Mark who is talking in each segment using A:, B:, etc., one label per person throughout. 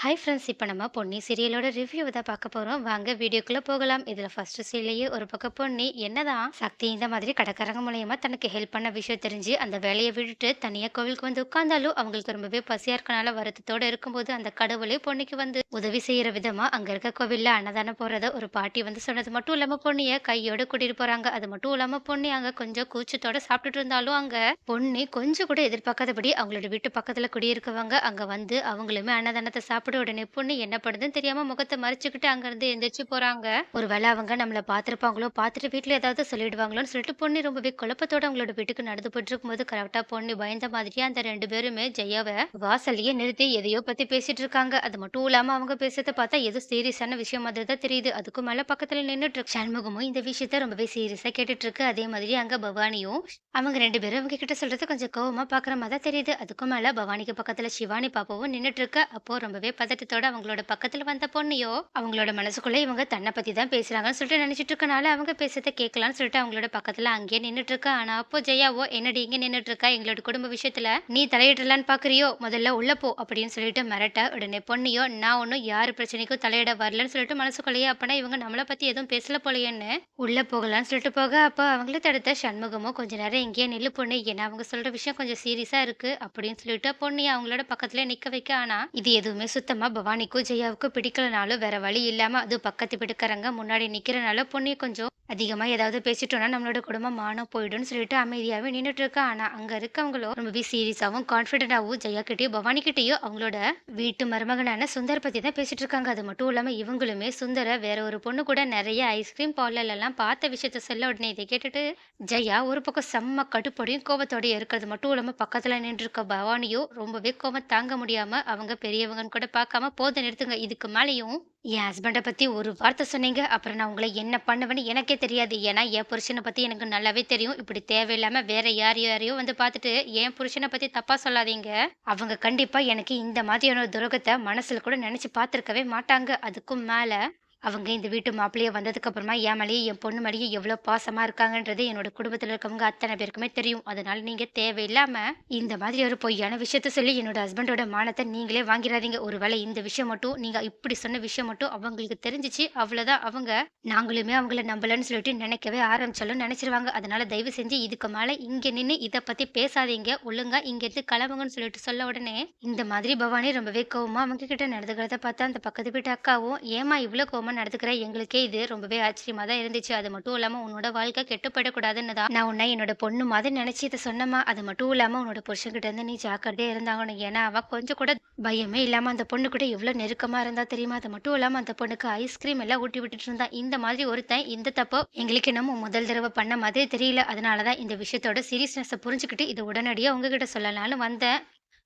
A: Hi friends இப்போ நம்ம Ponni சீரியலோட review தான் பார்க்க போகிறோம் வாங்க வீடியோக்குள்ளே போகலாம். இதில் ஃபஸ்ட்டு சீரியலையே ஒரு பக்கம் பொன்னி என்னதான் சக்தி இந்த மாதிரி கடைக்காரங்க மூலயமா தனக்கு ஹெல்ப் பண்ண விஷயம் தெரிஞ்சு அந்த வேலையை விட்டுட்டு தனியாக கோவிலுக்கு வந்து உட்காந்தாலும் அவங்களுக்கு ரொம்பவே பசியாக இருக்கனால வருத்தத்தோடு இருக்கும்போது அந்த கடவுளே பொன்னிக்கு வந்து உதவி செய்கிற விதமாக அங்கே இருக்க கோவிலில் அன்னதானம் போகிறத ஒரு பாட்டி வந்து சொன்னது மட்டும் இல்லாமல் பொண்ணியை கையோடு கூட்டிகிட்டு போகிறாங்க அது மட்டும் இல்லாமல் பொண்ணி அங்கே கொஞ்சம் கூச்சத்தோடு சாப்பிட்டுட்டு இருந்தாலும் அங்கே பொன்னி கொஞ்சம் கூட எதிர்பார்க்காதபடி அவங்களோட வீட்டு பக்கத்தில் குடியிருக்கவங்க அங்கே வந்து அவங்களுமே அன்னதானத்தை சாப்பிட உடனே பொண்ணு என்ன பண்ணுதுன்னு தெரியாம முகத்தை மறைச்சுக்கிட்டு அங்கிருந்து எந்திரிச்சு போறாங்க. ஒருவேளை அவங்க நம்மள பாத்திருப்பாங்களோ பார்த்துட்டு வீட்டுல ஏதாவது சொல்லிடுவாங்களோன்னு சொல்லிட்டு பொண்ணு ரொம்பவே குழப்பத்தோட அவங்களோட வீட்டுக்கு நடந்து போயிட்டு இருக்கும்போது கரெக்டா பொண்ணு பயந்த மாதிரியே அந்த ரெண்டு பேருமே ஜெயாவை வாசல்லையே நிறுத்தி எதையோ பத்தி பேசிட்டு இருக்காங்க. அது மட்டும் இல்லாம அவங்க பேசுறத பார்த்தா ஏதோ சீரியஸான விஷயம் மாதிரி தான் தெரியுது. அதுக்கும் மேல பக்கத்துல நின்னுட்டு இருக்கு. சண்முகமும் இந்த விஷயத்த ரொம்பவே சீரியஸா கேட்டுட்டு இருக்கு. அதே மாதிரி அங்க பவானியும் அவங்க ரெண்டு பேரும் அவங்க கிட்ட சொல்றது கொஞ்சம் கோவமா பாக்குற மாதிரி தான் தெரியுது. அதுக்கும் மேல பவானிக்கு பக்கத்துல சிவானி பாப்பாவும் நின்னுட்டு இருக்க. அப்போ ரொம்பவே பதட்டத்தோட அவங்களோட பக்கத்துல வந்த பொண்ணையோ அவங்களோட மனசுக்குள்ள இவங்க தன்னை பத்தி தான் பேசுறாங்கன்னு சொல்லிட்டு நினைச்சிட்டு இருக்கனால அவங்க பேசுறத கேட்கலாம்னு சொல்லிட்டு அவங்களோட பக்கத்துல அங்கேயே நின்னுட்டு இருக்கா ஆனா அப்போ ஜெயாவோ என்னடி இங்க நின்னுட்டு இருக்கா எங்களோட குடும்ப விஷயத்துல நீ தலையிடலான்னு பாக்குறியோ? முதல்ல உள்ள போ அப்படின்னு சொல்லிட்டு மிரட்ட உடனே பொண்ணையோ நான் ஒன்னும் யாரு பிரச்சனைக்கும் தலையிட வரலன்னு சொல்லிட்டு மனசுக்குள்ளேயே அப்பனா இவங்க நம்மளை பத்தி எதுவும் பேசல போலையேன்னு உள்ள போகலாம்னு சொல்லிட்டு போக அப்போ அவங்கள தடுத்த சண்முகமோ கொஞ்ச நேரம் இங்கேயே நில்லு பொண்ணு ஏன்னா அவங்க சொல்ற விஷயம் கொஞ்சம் சீரியஸா இருக்கு அப்படின்னு சொல்லிட்டு பொண்ணு அவங்களோட பக்கத்துல நிக்க வைக்க ஆனா இது எதுவுமே சுத்த சுத்தமாக பவானிக்கும் ஜெயாவுக்கும் பிடிக்கலனாலும் வேற வழி இல்லாமல் அது பக்கத்து வீட்டுக்காரங்க முன்னாடி நிற்கிறனால பொண்ணு கொஞ்சம் அதிகமாக ஏதாவது பேசிட்டோம்னா நம்மளோட குடும்பம் மானம் போயிடும்னு சொல்லிட்டு அமைதியாகவே நின்றுட்டு இருக்கா. ஆனால் அங்கே இருக்கவங்களோ ரொம்பவே சீரியஸாகவும் கான்ஃபிடென்ட்டாகவும் ஜெயா கிட்டேயும் பவானி அவங்களோட வீட்டு மருமகனான சுந்தர் பற்றி தான் பேசிட்டு இருக்காங்க. அது மட்டும் இல்லாமல் இவங்களுமே சுந்தர வேற ஒரு பொண்ணு கூட நிறைய ஐஸ்கிரீம் பார்லர்லாம் பார்த்த விஷயத்த சொல்ல உடனே இதை கேட்டுட்டு ஜெயா ஒரு பக்கம் செம்ம கடுப்போடையும் கோபத்தோடையும் இருக்கிறது மட்டும் இல்லாமல் பக்கத்தில் நின்று இருக்க பவானியும் ரொம்பவே கோபம் தாங்க முடியாமல் அவங்க பெரியவங்கன்னு கூட பார்க்காம போத நிறுத்துங்க. இதுக்கு மேலேயும் என் ஹஸ்பண்டை பற்றி ஒரு வார்த்தை சொன்னீங்க. அப்புறம் நான் உங்களை என்ன பண்ணுவேன்னு எனக்கே தெரியாது. ஏன்னா என் புருஷனை பற்றி எனக்கு நல்லாவே தெரியும். இப்படி தேவையில்லாமல் வேற யார் யாரையோ வந்து பார்த்துட்டு என் புருஷனை பற்றி தப்பாக சொல்லாதீங்க. அவங்க கண்டிப்பாக எனக்கு இந்த மாதிரியான ஒரு துரோகத்தை மனசில் கூட நினச்சி பார்த்துருக்கவே மாட்டாங்க. அதுக்கும் மேலே அவங்க இந்த வீட்டு மாப்பிள்ளையே வந்ததுக்கு அப்புறமா என் மேலேயே என் பொண்ணு மேலேயே எவ்வளோ பாசமா இருக்காங்கன்றது என்னோட குடும்பத்தில் இருக்கவங்க அத்தனை பேருக்குமே தெரியும். அதனால நீங்க தேவையில்லாம இந்த மாதிரி ஒரு பொய்யான விஷயத்த சொல்லி என்னோட ஹஸ்பண்டோட மானத்தை நீங்களே வாங்கிடாதீங்க. ஒருவேளை இந்த விஷயம் மட்டும் நீங்க இப்படி சொன்ன விஷயம் மட்டும் அவங்களுக்கு தெரிஞ்சிச்சு அவ்வளோதான் அவங்க நாங்களுமே அவங்கள நம்பலன்னு சொல்லிட்டு நினைக்கவே ஆரம்பிச்சாலும் நினைச்சிருவாங்க. அதனால தயவு செஞ்சு இதுக்கு மேல இங்க நின்று இதை பத்தி பேசாதீங்க. ஒழுங்கா இங்க இருந்து கிளம்புங்கன்னு சொல்லிட்டு சொல்ல உடனே இந்த மாதிரி பவானி ரொம்பவே கோவமா அவங்க கிட்ட நடந்துக்கிறத பார்த்தா அந்த பக்கத்து வீட்டு அக்காவும் ஏமா இவ்வளவு இல்லாமல் நடந்துக்கிற எங்களுக்கே இது ரொம்பவே ஆச்சரியமா தான் இருந்துச்சு. அது மட்டும் இல்லாமல் உன்னோட வாழ்க்கை கெட்டுப்படக்கூடாதுன்னு தான் நான் உன்னை என்னோட பொண்ணு மாதிரி நினச்சி இதை சொன்னமா அது மட்டும் இல்லாமல் உன்னோட புருஷன்கிட்ட இருந்து நீ ஜாக்கிரதையாக இருந்தாங்கணும் ஏன்னா அவள் கொஞ்சம் கூட பயமே இல்லாமல் அந்த பொண்ணு கூட எவ்வளோ நெருக்கமாக இருந்தா தெரியுமா? அது மட்டும் இல்லாமல் அந்த பொண்ணுக்கு ஐஸ்கிரீம் எல்லாம் ஊட்டி விட்டுட்டு இருந்தா. இந்த மாதிரி ஒருத்தன் இந்த தப்போ எங்களுக்கு என்னமோ முதல் தடவை பண்ண மாதிரி தெரியல. அதனால தான் இந்த விஷயத்தோட சீரியஸ்னஸை புரிஞ்சுக்கிட்டு இதை உடனடியாக உங்ககிட்ட சொல்லலாம்னு வந்தேன்.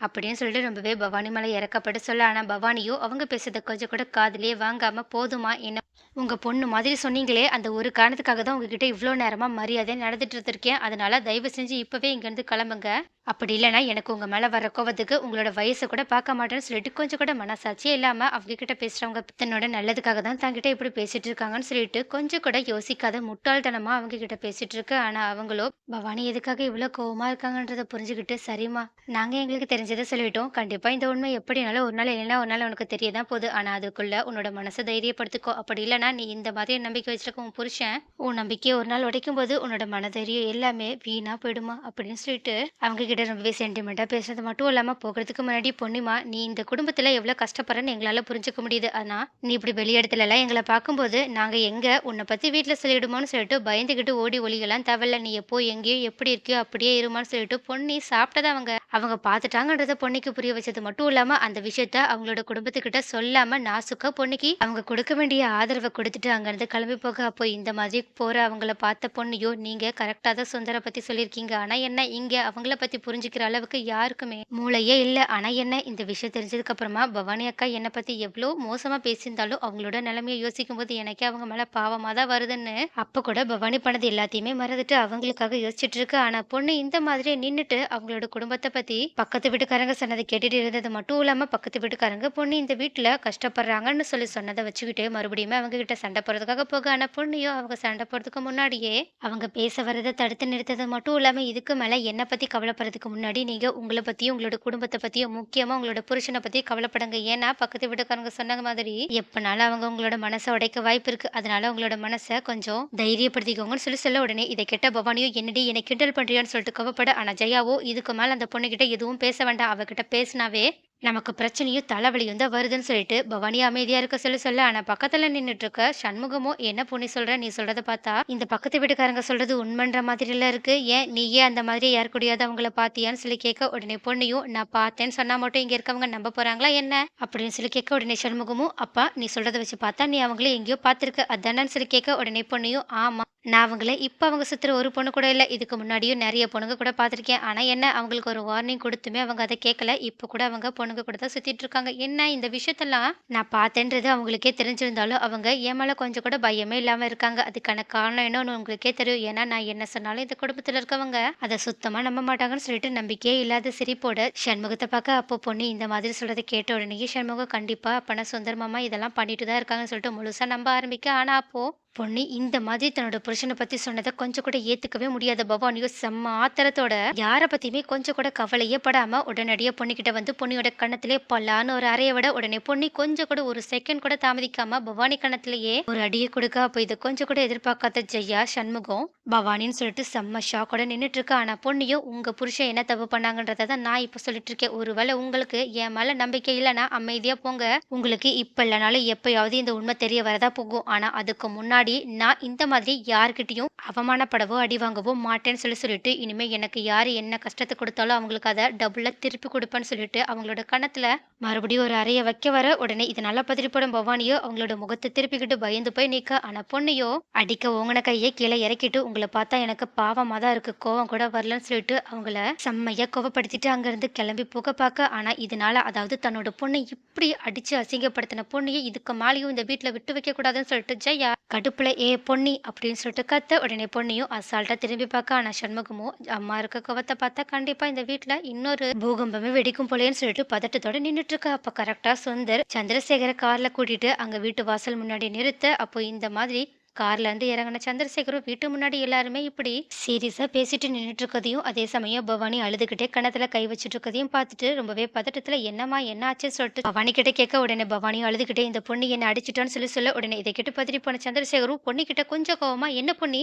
A: அப்படின்னு சொல்லிட்டு ரொம்பவே பவானி மேலே இறக்கப்பட்டு சொல்ல. ஆனால் பவானியோ அவங்க பேசுறத கொஞ்சம் கூட காதலே வாங்காம போதுமா என்ன உங்கள் பொண்ணு மாதிரி சொன்னீங்களே அந்த ஒரு காரணத்துக்காக தான் உங்ககிட்ட இவ்வளோ நேரமாக மரியாதை நடந்துட்டு இருந்திருக்கேன். அதனால தயவு செஞ்சு இப்போவே இங்கேருந்து கிளம்புங்க. அப்படி இல்லைனா எனக்கு உங்கள் மேலே வர கோவத்துக்கு உங்களோட வயசை கூட பார்க்க மாட்டேன்னு சொல்லிட்டு கொஞ்சம் கூட மனசாட்சியே இல்லாமல் அவங்க கிட்ட பேசுகிறவங்க தன்னோட நல்லதுக்காக தான் தங்கிட்ட இப்படி பேசிட்டு இருக்காங்கன்னு சொல்லிட்டு கொஞ்சம் கூட யோசிக்காத முட்டாள்தனமாக அவங்க கிட்ட பேசிட்டு இருக்கு. ஆனால் அவங்களோ பவானி எதுக்காக இவ்வளோ கோவமாக இருக்காங்கன்றத புரிஞ்சுக்கிட்டு சரிம்மா நாங்கள் எங்களுக்கு தெரிஞ்சதை சொல்லிட்டோம். கண்டிப்பாக இந்த உண்மை எப்படினாலும் ஒரு நாள் இல்லைன்னா ஒரு நாள் உனக்கு தெரியதான் போகுது. ஆனால் அதுக்குள்ளே உன்னோட மனசை தைரியப்படுத்திக்கோ. அப்படி இல்லைனா நீ இந்த மாதிரி நம்பிக்கை வச்சிருக்க உன் புருஷன் உன் நம்பிக்கையை ஒரு நாள் உடைக்கும் போது உன்னோட மனதைரியம் எல்லாமே வீணா போயிடுமா? அப்படின்னு சொல்லிட்டு அவங்க கிட்ட ரொம்பவே சென்டிமெண்டா பேசுறது மட்டும் இல்லாம போகிறதுக்கு முன்னாடி பொண்ணுமா நீ இந்த குடும்பத்துல எவ்வளவு கஷ்டப்படுறன்னு எங்களால புரிஞ்சுக்க முடியுது. ஆனா நீ இப்படி வெளியிடத்துல எல்லாம் எங்களை பார்க்கும்போது நாங்க எங்க உன்னை பத்தி வீட்டுல சொல்லிடுமோன்னு சொல்லிட்டு பயந்துகிட்டு ஓடி ஒளிகலாம் தேவையில்ல நீ எப்போ எங்கேயோ எப்படி இருக்கியோ அப்படியே இருமான்னு சொல்லிட்டு பொண்ணி சாப்பிட்டதை அவங்க. அவங்க பார்த்துட்டாங்கன்றத பொண்ணுக்கு புரிய வச்சது மட்டும் இல்லாம அந்த விஷயத்த அவங்களோட குடும்பத்துக்கிட்ட சொல்லாம நாசுக்கா பொண்ணுக்கு அவங்க கொடுக்க வேண்டிய ஆதரவு கொடுத்துட்டு அங்கேருந்து கிளம்பி போக அப்போ இந்த மாதிரி போகிற அவங்கள பார்த்த பொண்ணையோ நீங்கள் கரெக்டாக தான் சுந்தரை பற்றி சொல்லியிருக்கீங்க. ஆனால் என்ன இங்கே அவங்கள பற்றி புரிஞ்சுக்கிற அளவுக்கு யாருக்குமே மூளையே இல்லை. ஆனால் என்ன இந்த விஷயம் தெரிஞ்சதுக்கப்புறமா பவானி அக்கா என்னை பற்றி எவ்வளோ மோசமாக பேசியிருந்தாலும் அவங்களோட நிலைமையை யோசிக்கும் போது எனக்கே அவங்க மேலே பாவமாக தான் வருதுன்னு. அப்போ கூட பவானி பண்ணது எல்லாத்தையுமே மறந்துட்டு அவங்களுக்காக யோசிச்சுட்டு இருக்கு. ஆனால் பொண்ணு இந்த மாதிரி நின்றுட்டு அவங்களோட குடும்பத்தை பற்றி பக்கத்து வீட்டுக்காரங்க சொன்னதை கேட்டுட்டு இருந்தது மட்டும் இல்லாமல் பக்கத்து வீட்டுக்காரங்க பொண்ணு இந்த வீட்டில் கஷ்டப்படுறாங்கன்னு சொல்லி சொன்னதை வச்சுக்கிட்டு மறுபடியும் அவங்க அவங்க கிட்ட சண்டை போடுறதுக்காக போக ஆனா பொண்ணையும் அவங்க சண்டை போடுறதுக்கு முன்னாடியே அவங்க பேச வரதை தடுத்து நிறுத்தது மட்டும் இல்லாம இதுக்கு மேல என்னை பத்தி கவலைப்படுறதுக்கு முன்னாடி நீங்க உங்களை பத்தியும் உங்களோட குடும்பத்தை பத்தியும் முக்கியமா உங்களோட புருஷனை பத்தி கவலைப்படுங்க. ஏன்னா பக்கத்து வீட்டுக்காரங்க சொன்னாங்க மாதிரி எப்பனாலும் அவங்க உங்களோட மனசை உடைக்க வாய்ப்பு இருக்கு. அதனால உங்களோட மனசை கொஞ்சம் தைரியப்படுத்திக்கோங்கன்னு சொல்லி சொல்ல உடனே இதை கெட்ட பவானியோ என்னடி என்னை கிண்டல் பண்றியான்னு சொல்லிட்டு கோவப்பட. ஆனா ஜெயாவோ இதுக்கு மேல அந்த பொண்ணுகிட்ட எதுவும் பேச வேண்டாம். அவகிட்ட பேசினாவே நமக்கு பிரச்சனையும் தலைவலியும் தான் வருதுன்னு சொல்லிட்டு பவானி அமைதியா இருக்க சொல்லி சொல்ல ஆனா பக்கத்துல நின்றுட்டு இருக்க சண்முகமோ என்ன பொண்ணு சொல்ற? நீ சொல்றத பார்த்தா இந்த பக்கத்து வீட்டுக்காரங்க சொல்றது உண்மைன்ற மாதிரி எல்லாம் இருக்கு. ஏன் நீயே அந்த மாதிரி யார் கூடியாவது அவங்கள பாத்தியான்னு சொல்லி கேட்க உடனே பொண்ணையும் நான் பார்த்தேன்னு சொன்னா மட்டும் இங்க இருக்கவங்க நம்ப போறாங்களா என்ன? அப்படின்னு சொல்லி கேட்க உடனே சண்முகமும் அப்பா நீ சொல்றத வச்சு பார்த்தா நீ அவங்கள எங்கேயோ பார்த்துருக்க. அதானன்னு சொல்லி கேட்க உடனே பொண்ணையும் ஆமா நான் அவங்கள இப்போ அவங்க சுற்றுற ஒரு பொண்ணு கூட இல்லை இதுக்கு முன்னாடியும் நிறைய பொண்ணுங்க கூட பார்த்துருக்கேன். ஆனால் என்ன அவங்களுக்கு ஒரு வார்னிங் கொடுத்துமே அவங்க அதை கேட்கல இப்போ கூட அவங்க பொண்ணுங்க கூட தான் சுற்றிட்டு இருக்காங்க. என்ன இந்த விஷயத்தெல்லாம் நான் பார்த்தேன்றது அவங்களுக்கே தெரிஞ்சிருந்தாலும் அவங்க என் மேலே கொஞ்சம் கூட பயமே இல்லாமல் இருக்காங்க. அதுக்கான காரணம் என்னன்னு உங்களுக்கே தெரியும். ஏன்னா நான் என்ன சொன்னாலும் இந்த குடும்பத்தில் இருக்கவங்க அதை சுத்தமாக நம்ப மாட்டாங்கன்னு சொல்லிட்டு நம்பிக்கையே இல்லாத சிரிப்போட சண்முகத்தை பார்க்க அப்போ பொண்ணு இந்த மாதிரி சொல்கிறத கேட்ட உடனே சண்முகம் கண்டிப்பாக அப்போனா சுந்தர் இதெல்லாம் பண்ணிட்டு தான் இருக்காங்கன்னு சொல்லிட்டு முழுசாக நம்ப ஆரம்பிக்க. ஆனால் அப்போது பொண்ணு இந்த மாதிரி தன்னோட புருஷனை பத்தி சொன்னதை கொஞ்சம் கூட ஏத்துக்கவே முடியாத. பவானியோ செம்ம ஆத்திரத்தோட யார பத்தியுமே கொஞ்சம் கூட கவலையே படாம உடனடியே பொண்ணுகிட்ட வந்து பொண்ணியோட கண்ணத்திலே பல்லான்னு ஒரு அறைய விட உடனே பொண்ணு கொஞ்சம் கூட ஒரு செகண்ட் கூட தாமதிக்காம பவானி கண்ணத்திலேயே ஒரு அடியை கொடுக்க. அப்போ இது கொஞ்சம் கூட எதிர்பார்க்காத ஜெயா சண்முகம் பவானின்னு சொல்லிட்டு செம்ம ஷாக்கோட நின்னுட்டு இருக்கா ஆனா பொண்ணியும் உங்க புருஷன் என்ன தப்பு பண்ணாங்கன்றத தான் நான் இப்ப சொல்லிட்டு இருக்கேன் ஒருவேளை உங்களுக்கு என் மேல நம்பிக்கை இல்லைன்னா அமைதியா போங்க. உங்களுக்கு இப்ப இல்லைனாலும் எப்பயாவது இந்த உண்மை தெரிய வரதா போகும். ஆனா அதுக்கு முன்னாடி நான் இந்த மாதிரி யார்கிட்டையும் அவமானப்படவோ அடி வாங்கவோ மாட்டேன்னு சொல்லி சொல்லிட்டு இனிமே எனக்கு யாரு என்ன கஷ்டத்தை கொடுத்தாலும் அவங்களுக்கு அதை டபுளா திருப்பி கொடுப்பேன்னு சொல்லிட்டு அவங்களோட கணத்துல மறுபடியும் ஒரு அறைய வைக்க வர உடனே இது நல்லா பதிரிப்படும் பவானியோ அவங்களோட முகத்தை திருப்பிக்கிட்டு பயந்து போய் நிக்க. ஆனா பொண்ணையோ அடிக்க ஓங்கின கையை கீழே இறக்கிட்டு உங்களை பார்த்தா எனக்கு பாவமா தான் இருக்கு கோவம் கூட வரலன்னு சொல்லிட்டு அவங்கள செம்மையா கோவப்படுத்திட்டு அங்கிருந்து கிளம்பி போக பார்க்க. ஆனா இதனால அதாவது தன்னோட பொண்ணை இப்படி அடிச்சு அசிங்கப்படுத்தின பொண்ணையை இதுக்கு மேலேயும் இந்த வீட்டுல விட்டு வைக்க கூடாதுன்னு சொல்லிட்டு ஜெயா கடுப்புல ஏ பொன்னி அப்படின்னு சொல்லிட்டு கத்த உடனே பொன்னியும் அசால்ட்டாக திரும்பி பார்க்க ஆனா சண்முகமும் அம்மா இருக்க கோவத்தை பார்த்தா கண்டிப்பாக இந்த வீட்டில் இன்னொரு பூகம்பமே வெடிக்கும் போலேன்னு சொல்லிட்டு பதட்டத்தோட நின்றுட்டு இருக்கா அப்போ கரெக்டாக சுந்தர் சந்திரசேகர காரில் கூட்டிட்டு அங்கே வீட்டு வாசல் முன்னாடி நிறுத்த அப்போ இந்த மாதிரி கார்ல இருந்து இறங்கின சந்திரசேகரும் வீட்டு முன்னாடி எல்லாருமே இப்படி சீரியஸா பேசிட்டு நின்றுட்டு இருக்கதையும் அதே சமயம் பவானி அழுதுகிட்டே கணத்துல கை வச்சுட்டு இருக்கதையும் பார்த்துட்டு ரொம்பவே பதட்டத்துல என்னம்மா என்ன ஆச்சுன்னு சொல்லிட்டு? பவானி கிட்ட கேட்க உடனே பவானியும் அழுதுகிட்டே இந்த பொண்ணு என்ன அடிச்சிட்டான்னு சொல்லி சொல்ல உடனே இதை கேட்டு பதறி போன சந்திரசேகரும் பொண்ணு கிட்ட கொஞ்சம் கோவமா என்ன பொண்ணி?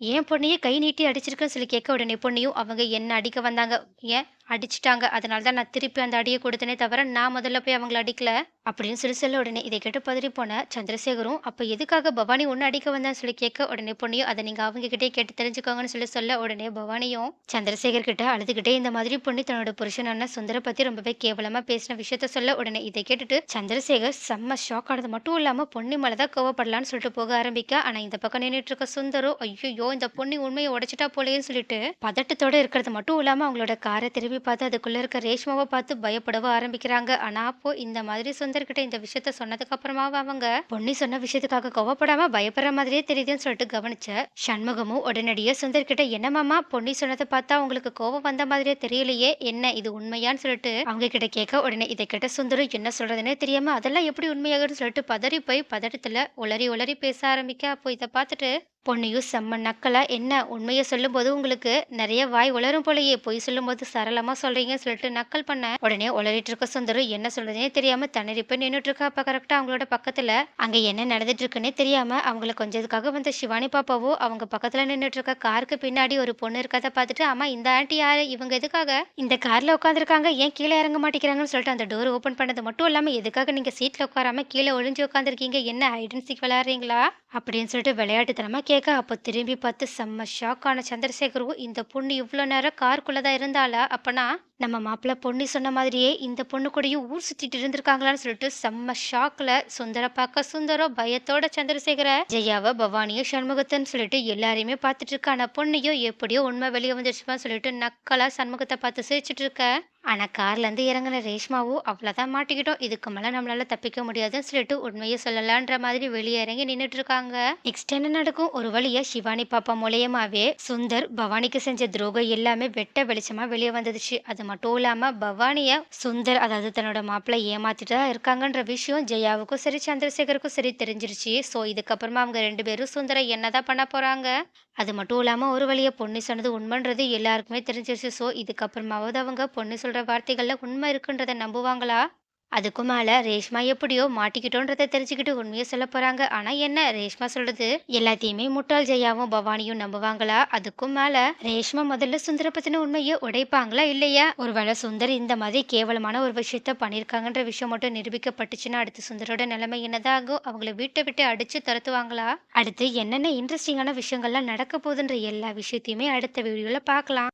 A: ஏன் பொண்ணையே கை நீட்டி அடிச்சிருக்கேன்னு சொல்லி கேட்க உடனே பொண்ணையும் அவங்க என்ன அடிக்க வந்தாங்க? ஏன் அடிச்சிட்டாங்க. அதனால தான் நான் திருப்பி அந்த அடியை கொடுத்தனே தவிர நான் முதல்ல போய் அவங்கள அடிக்கல. அப்படின்னு சொல்லி சொல்ல உடனே இதை கேட்டு பதறி போன சந்திரசேகரும் அப்ப எதுக்காக பவானி ஒன்று அடிக்க வந்தான்னு சொல்லி கேட்க உடனே பொண்ணையும் அதை நீங்க அவங்க கிட்டே கேட்டு தெரிஞ்சுக்கோங்கன்னு சொல்லி சொல்ல உடனே பவானியும் சந்திரசேகர் கிட்ட அழுதுகிட்டே இந்த மாதிரி பொண்ணு தன்னோட புருஷனான சுந்தர பத்தி ரொம்பவே கேவலமா பேசின விஷயத்த சொல்ல உடனே இதை கேட்டுட்டு சந்திரசேகர் செம்ம ஷாக் ஆனது. மட்டும் இல்லாம பொண்ணு மேலதான் கோவப்படலான்னு சொல்லிட்டு போக ஆரம்பிக்க. ஆனா இந்த பக்கம் நின்றுட்டு இருக்க சுந்தரும் ஐயோ இந்த பொண்ணு உண்மையை உடைச்சிட்டா போலேன்னு சொல்லிட்டு பதட்டத்தோட இருக்கிறது மட்டும் இல்லாம அவங்களோட காரை திரும்பி பார்த்து அதுக்குள்ளே இருக்க ரேஷ்மாவை பார்த்து பயப்படவும் ஆரம்பிக்கிறாங்க. ஆனால் அப்போ இந்த மாதிரி சுந்தர்கிட்ட இந்த விஷயத்த சொன்னதுக்கு அப்புறமாவும் அவங்க பொன்னி சொன்ன விஷயத்துக்காக கோவப்படாம பயப்படுற மாதிரியே தெரியுதுன்னு சொல்லிட்டு கவனிச்ச சண்முகமும் உடனடியே சுந்தர்கிட்ட என்னமாமா பொன்னி சொன்னதை பார்த்தா உங்களுக்கு கோவம் வந்த மாதிரியே தெரியலையே என்ன இது உண்மையான்னு சொல்லிட்டு அவங்க கிட்ட கேட்க உடனே இதை கேட்ட சுந்தரும் என்ன சொல்றதுன்னே தெரியாம அதெல்லாம் எப்படி உண்மையாகும்னு சொல்லிட்டு பதறி போய் பதட்டத்துல உளறி உளறி பேச ஆரம்பிக்க அப்போ இதை பார்த்துட்டு பொண்ணையும் செம்ம நக்கலா என்ன உண்மையை சொல்லும்போது உங்களுக்கு நிறைய வாய் உளரும் போலயே. பொய் சொல்லும்போது சரளமா சொல்றீங்கன்னு சொல்லிட்டு நக்கல் பண்ண உடனே உளறிட்டு இருக்க சுந்தரம் என்ன சொல்கிறதுனே தெரியாம தண்ணி போய் நின்றுட்டு இருக்கா அப்ப கரெக்டா அவங்களோட பக்கத்துல. அங்க என்ன நடந்துட்டு இருக்குன்னே தெரியாம அவங்கள கொஞ்சதுக்காக வந்த சிவானி பாப்பாவோ அவங்க பக்கத்துல நின்றுட்டு இருக்க காருக்கு பின்னாடி ஒரு பொண்ணு இருக்கதை பார்த்துட்டு அம்மா இந்த ஆண்டி யாரு? இவங்க எதுக்காக? இந்த கார்ல உட்காந்துருக்காங்க ஏன் கீழே இறங்க மாட்டேங்கிறாங்கன்னு சொல்லிட்டு அந்த டோர் ஓபன் பண்ணது மட்டும் இல்லாம எதுக்காக நீங்க சீட்ல உட்காராம கீழே ஒளிஞ்சு உட்காந்துருக்கீங்க என்ன ஐடென்சிக் விளையாடுறீங்களா? அப்படின்னு சொல்லிட்டு விளையாட்டுத்தனமா கேட்க அப்போ திரும்பி பார்த்து செம்ம ஷாக்கான சந்திரசேகரும் இந்த பொண்ணு இவ்வளோ நேரம் காருக்குள்ளே தான் இருந்தாளா? அப்பனா நம்ம மாப்பிள்ளை பொண்ணு சொன்ன மாதிரியே இந்த பொண்ணு கூடயும் ஊர் சுற்றிட்டு இருந்திருக்காங்களான்னு சொல்லிட்டு செம்ம ஷாக்கில் சுந்தர பார்க்க சுந்தரம் பயத்தோட சந்திரசேகர ஜெயாவை பவானியும் சண்முகத்தன்னு சொல்லிட்டு எல்லாரையுமே பார்த்துட்டு இருக்கான. பொண்ணையும் எப்படியோ உண்மை வெளியே வந்துருச்சுப்பான்னு சொல்லிட்டு நக்கலாக சண்முகத்தை பார்த்து சிரிச்சிட்டு இருக்க. ஆனால் கார்லேருந்து இறங்கின ரேஷ்மாவும் அவ்வளோதான் மாட்டிக்கிட்டோம். இதுக்கு மேலே நம்மளால தப்பிக்க முடியாதுன்னு சொல்லிட்டு உண்மையை சொல்லலான்ற மாதிரி வெளியே இறங்கி நின்றுட்டு இருக்காங்க நெக்ஸ்ட் என்ன நடக்கும்? ஒரு வழியா சிவானி பாப்பா மூலயமாவே சுந்தர் பவானிக்கு செஞ்ச துரோகம் எல்லாமே வெட்ட வெளிச்சமா வெளியே வந்துடுச்சு. அது மட்டும் இல்லாம பவானிய சுந்தர் அதாவது தன்னோட மாப்பிள்ளை ஏமாத்திட்டு தான் இருக்காங்கன்ற விஷயம் ஜெயாவுக்கும் சரி சந்திரசேகருக்கும் சரி தெரிஞ்சிருச்சு. ஸோ இதுக்கப்புறமா அவங்க ரெண்டு பேரும் சுந்தரை என்னதான் பண்ண போறாங்க? அது மட்டும் இல்லாம ஒரு வழியாக பொண்ணு சொன்னது உண்மைன்றது எல்லாருக்குமே தெரிஞ்சிருச்சு. ஸோ இதுக்கப்புறமாவது அவங்க பொண்ணு சொல்கிற வார்த்தைகளில் உண்மை இருக்குன்றதை நம்புவாங்களா? அதுக்கும் மேலே ரேஷ்மா எப்படியோ மாட்டிக்கிட்டோன்றதை தெரிஞ்சுக்கிட்டு உண்மையை சொல்ல போகிறாங்க ஆனால் என்ன? ரேஷ்மா சொல்கிறது எல்லாத்தையுமே முட்டாள் ஜெயாவும் பவானியும் நம்புவாங்களா? அதுக்கும் மேலே ரேஷ்மா முதல்ல சுந்தர பற்றின உண்மையை உடைப்பாங்களா இல்லையா? ஒருவேளை சுந்தர் இந்த மாதிரி கேவலமான ஒரு விஷயத்த பண்ணியிருக்காங்கன்ற விஷயம் மட்டும் நிரூபிக்கப்பட்டுச்சுன்னா அடுத்து சுந்தரோட நிலைமை என்னதாகும் அவங்கள வீட்டை விட்டு அடித்து துரத்துவாங்களா? அடுத்து என்னென்ன இன்ட்ரெஸ்டிங்கான விஷயங்கள்லாம் நடக்க போகுதுன்ற எல்லா விஷயத்தையுமே அடுத்த வீடியோவில் பார்க்கலாம்.